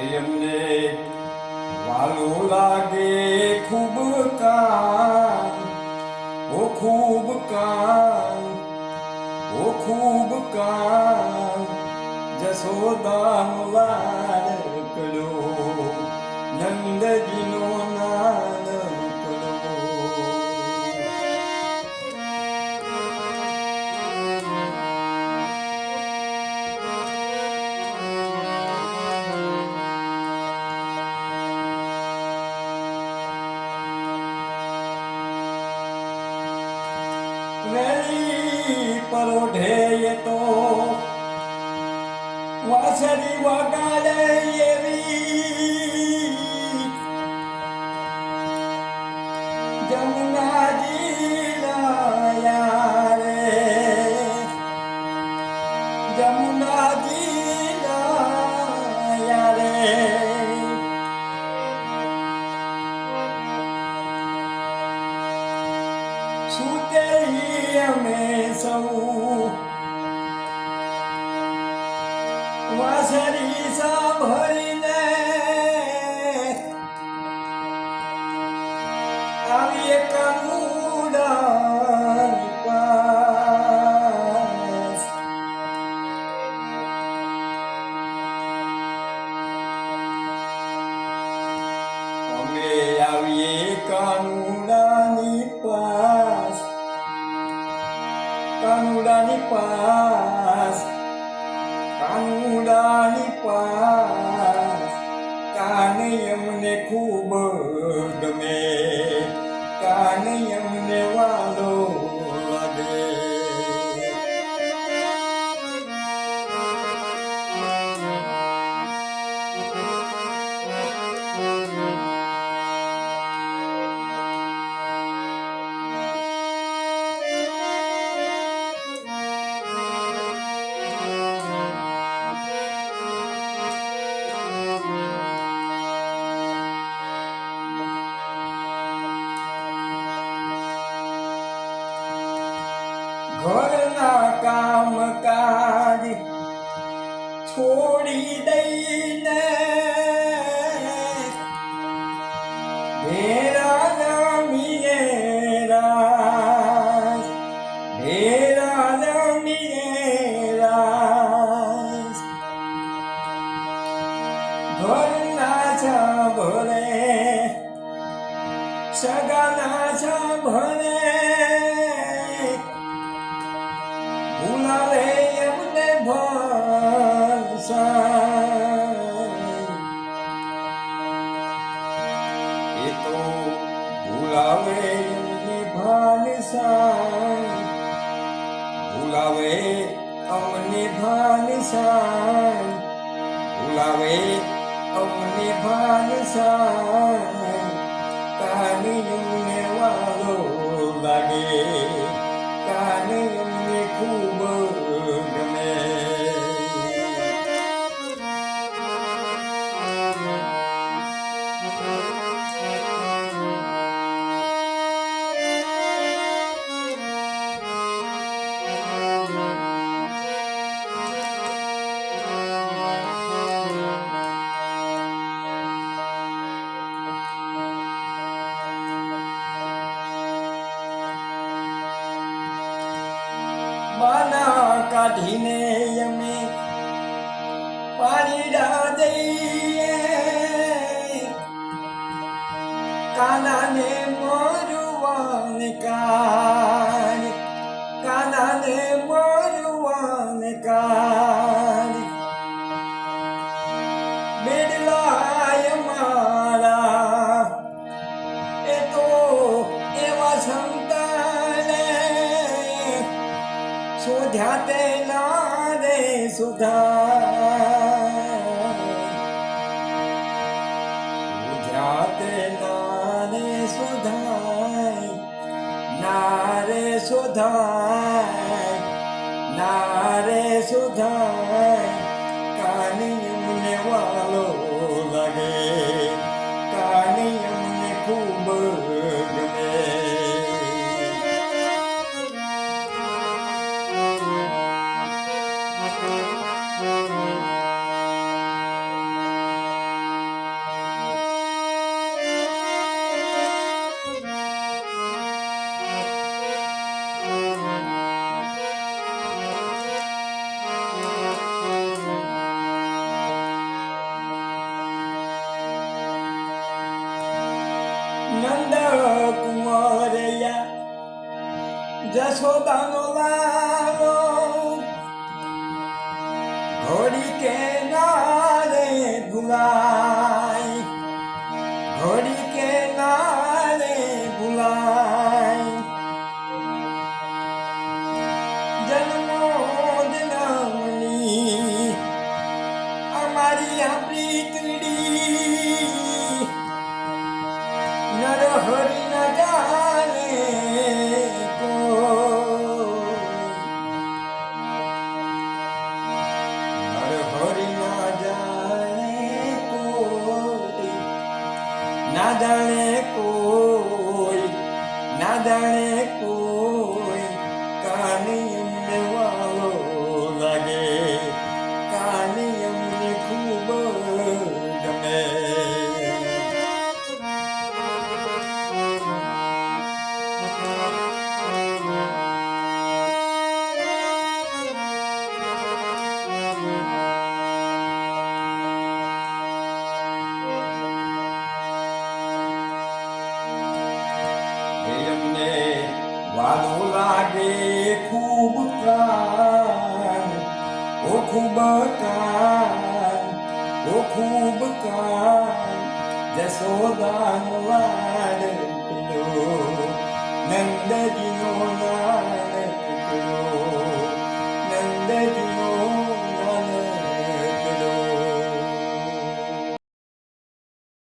એમને વાલું લાગે ખૂબ કામ. ઓ ખૂબ કામ ઓ ખૂબ કામ. જસોદા લાડકડો વેલી પરોઢે તો વાસળી વગાડે એવી અમે સૌ વાસરી સાંભળીને આવીએ કાનુડાની પાસ અમે આવીએ કાનુડાની પાસ કાનુડાની પાસ કાનુડાની પાસ કાને અમને ખૂબ ગમે કાને અમને વાલો ઘરના કામ કાજ છોડી દઈને ભેરા નમીએ રાસ ભેરા નમીએ રાસ ઘરના સાંભળે સગાના સાંભળે ભૂલાવે એ તો ભૂલાવે એમને ભાનસાઈ. ભૂલાવે અમને ભાનસાઈ. ભૂલાવે અમને ભાનસાઈ. કાની એમને વાલો લાગે, કાને એમને ખૂબ કાઢીને અમે પાણીડા દઈએ કાનાને મોરવાને કાન કાનાને મોરવાને કાન राध्या तेला रे सुधा। सुधा तेला सुधा नारे सुधा नारे सुधा। कानी मुने वालों નંદ કુંવરૈયા જશોદાનો લાલો ઘોડી કે નારે ભૂલાય ઘોડી કે નારે ભૂલાય જન્મો જનમની અમારી આપણી ત્રીડી darling. વાલો લાગે ખૂબ કાન ઓ ખૂબ કાન ઓ ખૂબ કાન જસોદાનો લાડ